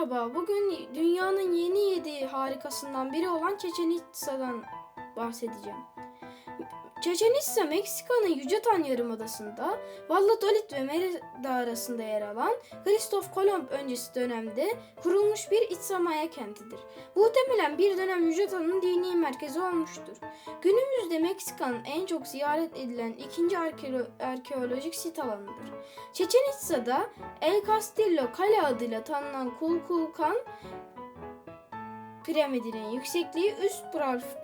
Merhaba, bugün dünyanın yeni yedi harikasından biri olan Çeçen Itza'dan bahsedeceğim. Çeçen Itza, Meksika'nın Yucatan Yarımadası'nda Valladolid ve Merida arasında yer alan Kristof Kolomb öncesi dönemde kurulmuş bir iç Maya kentidir. Muhtemelen bir dönem Yucatan'ın dini merkezi olmuştur. Günümüzde Meksika'nın en çok ziyaret edilen ikinci arkeolo- arkeolojik sit alanıdır. Çeçen Itza'da El Castillo Kale adıyla tanınan Kulkulkan piramidinin yüksekliği üst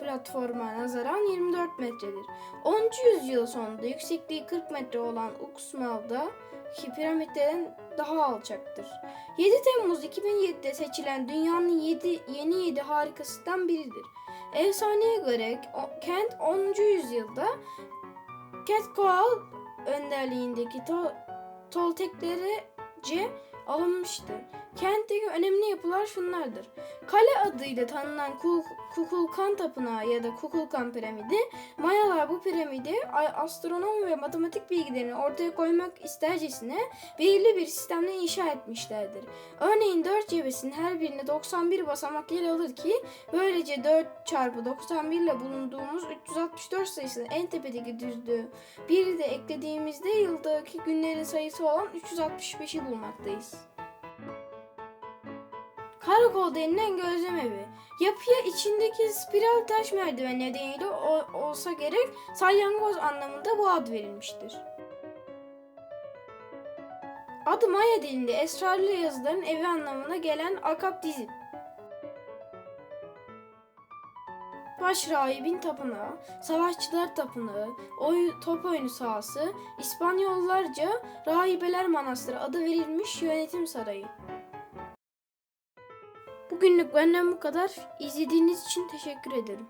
platforma nazaran 24 metredir. 10. yüzyıl sonunda yüksekliği 40 metre olan Uxmal'daki piramitlerin daha alçaktır. 7 Temmuz 2007'de seçilen dünyanın 7, yeni 7 harikasından biridir. Efsaneye göre kent 10. yüzyılda Quetzalcoatl önderliğindeki to- Tolteklerice alınmıştır. Kentteki önemli yapılar şunlardır. Kale adıyla tanınan Ku- Kukulkan Tapınağı ya da Kukulkan Piramidi, Mayalar bu piramidi a- astronom ve matematik bilgilerini ortaya koymak istercesine belirli bir sistemle inşa etmişlerdir. Örneğin 4 cebesinin her birine 91 basamak yer alır ki böylece 4 çarpı 91 ile bulunduğumuz 364 sayısının en tepedeki düzlüğü biri de eklediğimizde yıldaki günlerin sayısı olan 365'i bulmaktayız. Karakol denilen gözlem evi. Yapıya içindeki spiral taş merdiven nedeniyle o- olsa gerek salyangoz anlamında bu ad verilmiştir. Adı Maya dilinde esrarlı yazıların evi anlamına gelen Akap Dizip. Baş rahibin tapınağı, savaşçılar tapınağı, oy, top oyunu sahası, İspanyollarca rahibeler manastırı adı verilmiş yönetim sarayı. Bugünlük benden bu kadar. İzlediğiniz için teşekkür ederim.